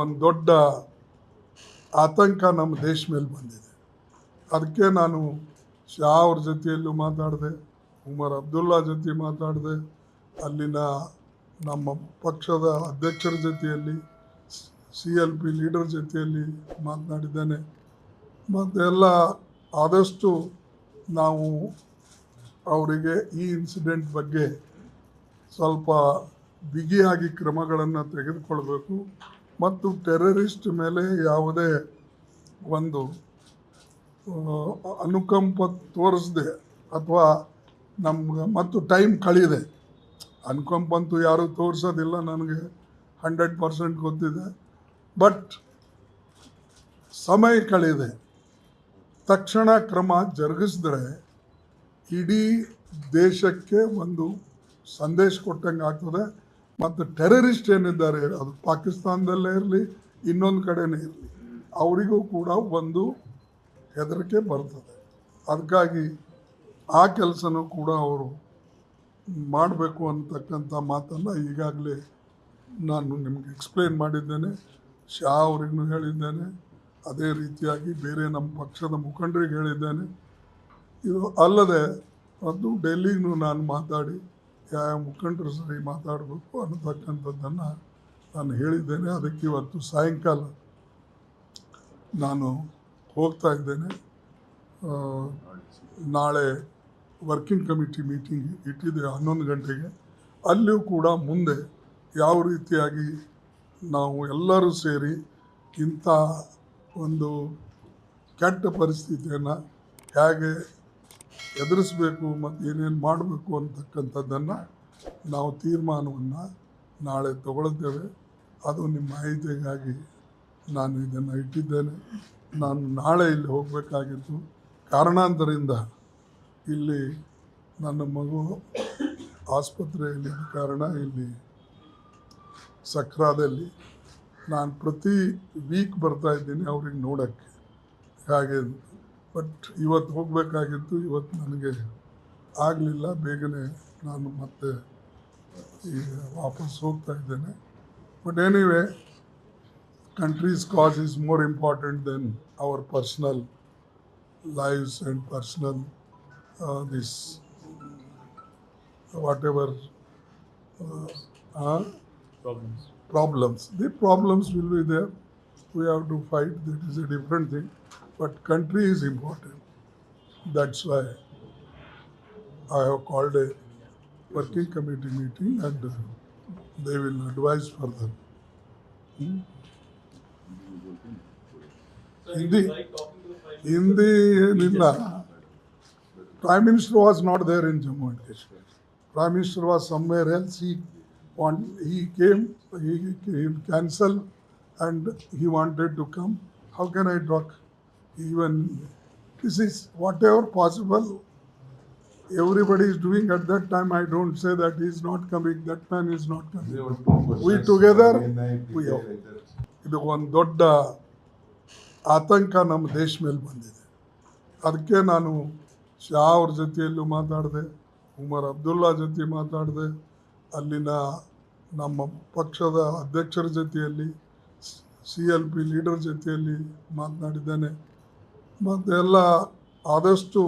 ಒಂದು ದೊಡ್ಡ ಆತಂಕ ನಮ್ಮ ದೇಶ ಮೇಲೆ ಬಂದಿದೆ. ಅದಕ್ಕೆ ನಾನು ಶಾ ಅವ್ರ ಜೊತೆಯಲ್ಲೂ ಮಾತಾಡಿದೆ, ಉಮರ್ ಅಬ್ದುಲ್ಲಾ ಜೊತೆ ಮಾತಾಡಿದೆ, ಅಲ್ಲಿನ ನಮ್ಮ ಪಕ್ಷದ ಅಧ್ಯಕ್ಷರ ಜೊತೆಯಲ್ಲಿ ಸಿ ಎಲ್ ಪಿ ಲೀಡರ್ ಜೊತೆಯಲ್ಲಿ ಮಾತನಾಡಿದ್ದೇನೆ. ಮತ್ತು ಎಲ್ಲ ಆದಷ್ಟು ನಾವು ಅವರಿಗೆ ಈ ಇನ್ಸಿಡೆಂಟ್ ಬಗ್ಗೆ ಸ್ವಲ್ಪ ಬಿಗಿಯಾಗಿ ಕ್ರಮಗಳನ್ನು ತೆಗೆದುಕೊಳ್ಬೇಕು. ಮತ್ತು ಟೆರರಿಸ್ಟ್ ಮೇಲೆ ಯಾವುದೇ ಒಂದು ಅನುಕಂಪ ತೋರಿಸದೆ ಅಥವಾ ನಮ್ಗೆ ಮತ್ತು ಟೈಮ್ ಕಳೀದೆ. ಅನುಕಂಪ ಅಂತೂ ಯಾರೂ ತೋರಿಸೋದಿಲ್ಲ ನನಗೆ ಹಂಡ್ರೆಡ್ ಪರ್ಸೆಂಟ್ ಗೊತ್ತಿದೆ. ಬಟ್ ಸಮಯ ಕಳೆದೆ. ತಕ್ಷಣ ಕ್ರಮ ಜರುಗಿಸಿದ್ರೆ ಇಡೀ ದೇಶಕ್ಕೆ ಒಂದು ಸಂದೇಶ ಕೊಟ್ಟಂಗೆ ಆಗ್ತದೆ ಮತ್ತು ಟೆರರಿಸ್ಟ್ ಏನಿದ್ದಾರೆ, ಅದು ಪಾಕಿಸ್ತಾನದಲ್ಲೇ ಇರಲಿ, ಇನ್ನೊಂದು ಕಡೆನೇ ಇರಲಿ, ಅವರಿಗೂ ಕೂಡ ಒಂದು ಹೆದರಿಕೆ ಬರ್ತದೆ. ಅದಕ್ಕಾಗಿ ಆ ಕೆಲಸನೂ ಕೂಡ ಅವರು ಮಾಡಬೇಕು ಅಂತಕ್ಕಂಥ ಮಾತನ್ನು ಈಗಾಗಲೇ ನಾನು ನಿಮಗೆ ಎಕ್ಸ್ಪ್ಲೇನ್ ಮಾಡಿದ್ದೇನೆ, ಶಾ ಅವ್ರಿಗೂ ಹೇಳಿದ್ದೇನೆ, ಅದೇ ರೀತಿಯಾಗಿ ಬೇರೆ ನಮ್ಮ ಪಕ್ಷದ ಮುಖಂಡರಿಗೆ ಹೇಳಿದ್ದೇನೆ. ಇದು ಅಲ್ಲದೆ, ಅದು ಡೆಲ್ಲಿಗೂ ನಾನು ಮಾತಾಡಿ ಯಾವ ಮುಖಂಡರು ಸರಿ ಮಾತಾಡಬೇಕು ಅನ್ನತಕ್ಕಂಥದ್ದನ್ನು ನಾನು ಹೇಳಿದ್ದೇನೆ. ಅದಕ್ಕೆ ಇವತ್ತು ಸಾಯಂಕಾಲ ನಾನು ಹೋಗ್ತಾ ಇದ್ದೇನೆ. ನಾಳೆ ವರ್ಕಿಂಗ್ ಕಮಿಟಿ ಮೀಟಿಂಗ್ ಇಟ್ಟಿದೆ ಹನ್ನೊಂದು ಗಂಟೆಗೆ. ಅಲ್ಲಿಯೂ ಕೂಡ ಮುಂದೆ ಯಾವ ರೀತಿಯಾಗಿ ನಾವು ಎಲ್ಲರೂ ಸೇರಿ ಇಂಥ ಒಂದು ಕೆಟ್ಟ ಪರಿಸ್ಥಿತಿಯನ್ನು ಹೇಗೆ ಎದುರಿಸಬೇಕು ಮತ್ತು ಏನೇನು ಮಾಡಬೇಕು ಅಂತಕ್ಕಂಥದ್ದನ್ನು ನಾವು ತೀರ್ಮಾನವನ್ನು ನಾಳೆ ತಗೊಳ್ತೇವೆ. ಅದು ನಿಮ್ಮ ಮಾಹಿತಿಗಾಗಿ ನಾನು ಇದನ್ನು ಇಟ್ಟಿದ್ದೇನೆ. ನಾನು ನಾಳೆ ಇಲ್ಲಿ ಹೋಗಬೇಕಾಗಿತ್ತು. ಕಾರಣಾಂತರಿಂದ ಇಲ್ಲಿ ನನ್ನ ಮಗು ಆಸ್ಪತ್ರೆಯಲ್ಲಿ ಕಾರಣ ಇಲ್ಲಿ ಸಕ್ರಾದಲ್ಲಿ ನಾನು ಪ್ರತಿ ವೀಕ್ ಬರ್ತಾ ಇದ್ದೀನಿ ಅವ್ರಿಗೆ ನೋಡೋಕ್ಕೆ. ಹಾಗೆ ಬಟ್ ಇವತ್ತು ಹೋಗಬೇಕಾಗಿತ್ತು ಇವತ್ತು ನನಗೆ ಆಗಲಿಲ್ಲ ಬೇಗನೆ ನಾನು ಮತ್ತೆ ಈಗ ವಾಪಸ್ ಹೋಗ್ತಾ ಇದ್ದೇನೆ but anyway country's cause is more important than our personal lives and personal uh, this whatever uh, uh, problems. problems. The problems will be there. We have to fight. That is a different thing. But country is important. That's why I have called a working committee meeting and they will advise further. Hmm? Hindi, Hindi, Linda. Prime Minister was not there in Jammu and Kashmir. Prime Minister was somewhere else. He, want, he came, he, he cancelled and he wanted to come. How can I talk? Even this is whatever possible everybody is doing at that time i don't say that he is not coming that man is not coming We together, we have. ಇದು ಒಂದು ದೊಡ್ಡ ಆತಂಕ ನಮ್ಮ ದೇಶ ಮೇಲೆ ಬಂದಿದೆ ಅದಕ್ಕೆ ನಾನು ಶಾ ಅವ್ರ ಜೊತೆಯಲ್ಲೂ ಮಾತಾಡಿದೆ ಉಮರ್ ಅಬ್ದುಲ್ಲಾ ಜೊತೆ ಮಾತಾಡಿದೆ ಅಲ್ಲಿನ ನಮ್ಮ ಪಕ್ಷದ ಅಧ್ಯಕ್ಷರ ಜೊತೆಯಲ್ಲಿ ಸಿ ಎಲ್ ಪಿ ಲೀಡರ್ ಜೊತೆಯಲ್ಲಿ ಮಾತನಾಡಿದ್ದೇನೆ ಮತ್ತು ಎಲ್ಲ ಆದಷ್ಟು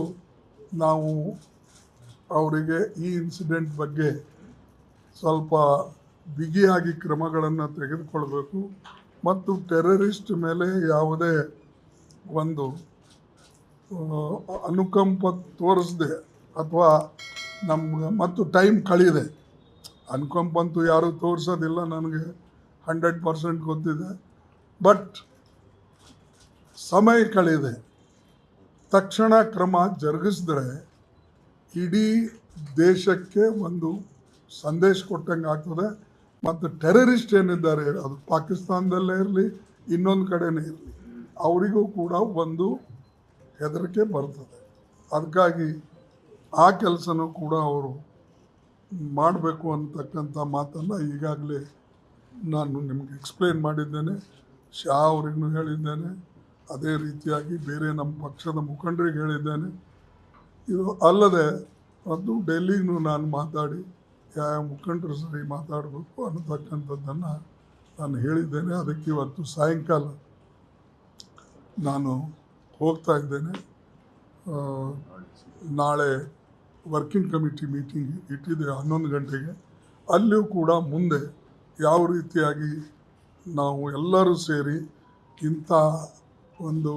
ನಾವು ಅವರಿಗೆ ಈ ಇನ್ಸಿಡೆಂಟ್ ಬಗ್ಗೆ ಸ್ವಲ್ಪ ಬಿಗಿಯಾಗಿ ಕ್ರಮಗಳನ್ನು ತೆಗೆದುಕೊಳ್ಬೇಕು. ಮತ್ತು ಟೆರರಿಸ್ಟ್ ಮೇಲೆ ಯಾವುದೇ ಒಂದು ಅನುಕಂಪ ತೋರಿಸದೆ ಅಥವಾ ನಮ್ಗೆ ಮತ್ತು ಟೈಮ್ ಕಳೀದೆ. ಅನುಕಂಪ ಅಂತೂ ಯಾರೂ ತೋರಿಸೋದಿಲ್ಲ ನನಗೆ ಹಂಡ್ರೆಡ್ ಪರ್ಸೆಂಟ್ ಗೊತ್ತಿದೆ. ಬಟ್ ಸಮಯ ಕಳೆದೆ. ತಕ್ಷಣ ಕ್ರಮ ಜರುಗಿಸಿದ್ರೆ ಇಡೀ ದೇಶಕ್ಕೆ ಒಂದು ಸಂದೇಶ ಕೊಟ್ಟಂಗೆ ಆಗ್ತದೆ. ಮತ್ತು ಟೆರರಿಸ್ಟ್ ಏನಿದ್ದಾರೆ, ಅದು ಪಾಕಿಸ್ತಾನದಲ್ಲೇ ಇರಲಿ, ಇನ್ನೊಂದು ಕಡೆನೇ ಇರಲಿ, ಅವರಿಗೂ ಕೂಡ ಒಂದು ಹೆದರಿಕೆ ಬರ್ತದೆ. ಅದಕ್ಕಾಗಿ ಆ ಕೆಲಸನೂ ಕೂಡ ಅವರು ಮಾಡಬೇಕು ಅಂತಕ್ಕಂಥ ಮಾತನ್ನು ಈಗಾಗಲೇ ನಾನು ನಿಮಗೆ ಎಕ್ಸ್ಪ್ಲೇನ್ ಮಾಡಿದ್ದೇನೆ, ಶಾ ಅವರಿಗೂ ಹೇಳಿದ್ದೇನೆ. ಅದೇ ರೀತಿಯಾಗಿ ಬೇರೆ ನಮ್ಮ ಪಕ್ಷದ ಮುಖಂಡರಿಗೆ ಹೇಳಿದ್ದೇನೆ. ಇದು ಅಲ್ಲದೆ ಅದು ಡೆಲ್ಲಿಗೂ ನಾನು ಮಾತಾಡಿ ಯಾವ ಮುಖಂಡರು ಸರಿ ಮಾತಾಡಬೇಕು ಅನ್ನತಕ್ಕಂಥದ್ದನ್ನು ನಾನು ಹೇಳಿದ್ದೇನೆ. ಅದಕ್ಕೆ ಇವತ್ತು ಸಾಯಂಕಾಲ ನಾನು ಹೋಗ್ತಾ ಇದ್ದೇನೆ. ನಾಳೆ ವರ್ಕಿಂಗ್ ಕಮಿಟಿ ಮೀಟಿಂಗ್ ಇಟ್ಟಿದೆ ಹನ್ನೊಂದು ಗಂಟೆಗೆ. ಅಲ್ಲಿಯೂ ಕೂಡ ಮುಂದೆ ಯಾವ ರೀತಿಯಾಗಿ ನಾವು ಎಲ್ಲರೂ ಸೇರಿ ಇಂಥ ಒಂದು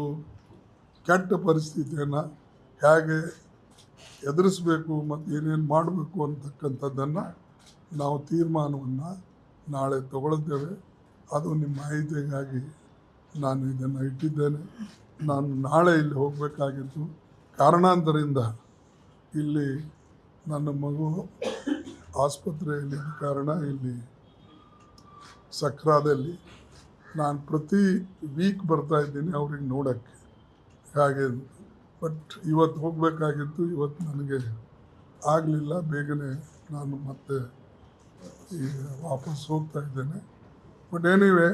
ಕೆಟ್ಟ ಪರಿಸ್ಥಿತಿಯನ್ನು ಹೇಗೆ ಎದುರಿಸಬೇಕು ಮತ್ತು ಏನೇನು ಮಾಡಬೇಕು ಅಂತಕ್ಕಂಥದ್ದನ್ನು ನಾವು ತೀರ್ಮಾನವನ್ನು ನಾಳೆ ತಗೊಳ್ತೇವೆ. ಅದು ನಿಮ್ಮ ಮಾಹಿತಿಗಾಗಿ ನಾನು ಇದನ್ನು ಇಟ್ಟಿದ್ದೇನೆ. ನಾನು ನಾಳೆ ಇಲ್ಲಿ ಹೋಗಬೇಕಾಗಿತ್ತು ಕಾರಣಾಂತರದಿಂದ ಇಲ್ಲಿ ನನ್ನ ಮಗು ಆಸ್ಪತ್ರೆಯಲ್ಲಿ ಕಾರಣ ಇಲ್ಲಿ ಸಕ್ರಾದಲ್ಲಿ ನಾನು ಪ್ರತಿ ವೀಕ್ ಬರ್ತಾ ಇದ್ದೀನಿ ಅವ್ರಿಗೆ ನೋಡೋಕ್ಕೆ. ಹಾಗೆ ಬಟ್ ಇವತ್ತು ಹೋಗಬೇಕಾಗಿತ್ತು, ಇವತ್ತು ನನಗೆ ಆಗಲಿಲ್ಲ, ಬೇಗನೆ ನಾನು ಮತ್ತೆ ಈಗ ವಾಪಸ್ ಹೋಗ್ತಾ ಇದ್ದೇನೆ. But anyway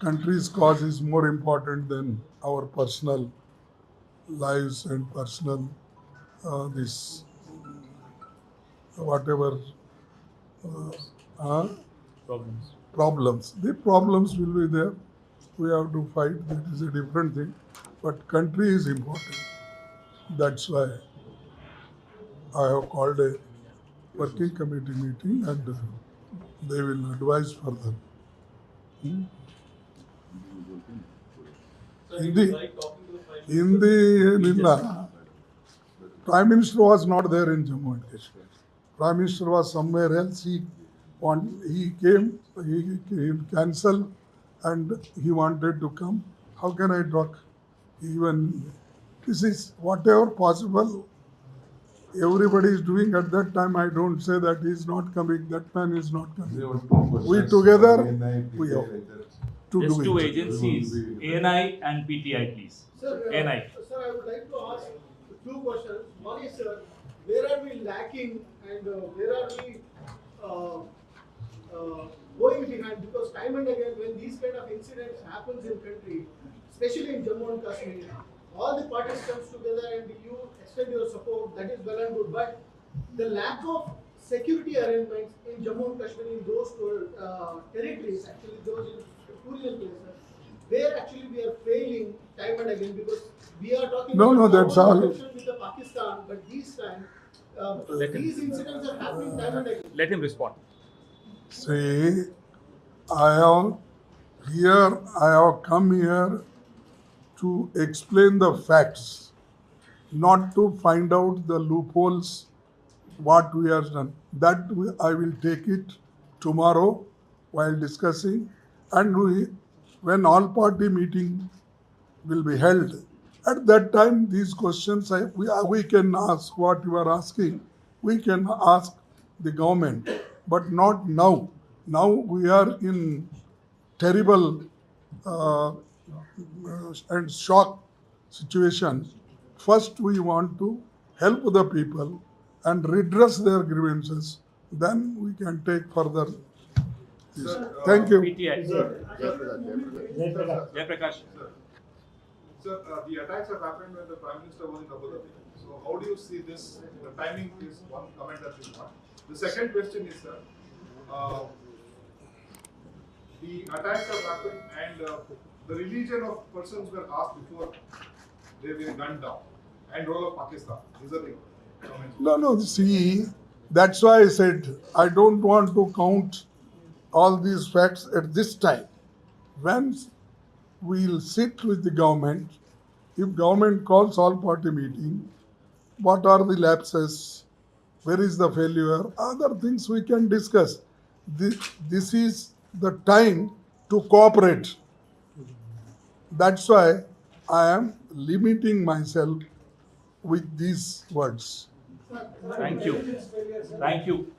countries cause is more important than our personal lives and personal this whatever problems problems. The problems will be there. We have to fight. It is a different thing. But country is important. That's why I have called a working committee meeting and uh, they will advise for Hmm? In the, in the Prime Minister was not there in Jammu and Kashmir. Prime Minister was somewhere else. He want he came he, he cancel and he wanted to come. How can i talk even? This is whatever possible. Everybody is doing at that time. I don't say that he is not coming that man is not coming. We together, we have to Just do two it agencies, ANI and PTI, please. Sir, uh, ANI. sir, I would like to ask two questions. One is, uh, where are we lacking and uh, where are we uh, going behind? Because time and again, when these kind of incidents happens in country, especially in Jammu and Kashmir, all the parties comes together and you extend your support, that is well and good. But the lack of security arrangements in Jammu and Kashmir in those uh, territories, actually those in Kurian places, where actually we are failing time and again because we are talking No, about no, that's all. with the Pakistan, but these time, uh, Let him- these incidents are happening time and again. Let him respond. See, I have here, I have come here to explain the facts, not to find out the loopholes, what we have done. That we, I will take it tomorrow while discussing, and we, when all party meeting will be held, at that time these questions I, we, we can ask what you are asking. We can ask the government, but not now. Now we are in terrible uh, and shock situation. First, we want to help the people and redress their grievances. Then we can take further. this. Thank you. PTI. Jayaprakash. Sir, uh, the attacks have happened when the Prime Minister was in Abu Dhabi. So how do you see this? The timing is one comment that you want. The second question is, sir, uh, the attacks have happened and uh, the religion of persons were asked before they were gunned down and role of Pakistan. These are the comments. No, no, see, that's why I said I don't want to count all these facts at this time. When we'll sit with the government, if government calls all party meeting, what are the lapses? Where is the failure? Other things we can discuss. This, this is the time to cooperate. That's why I am limiting myself with these words. Thank you. Thank you.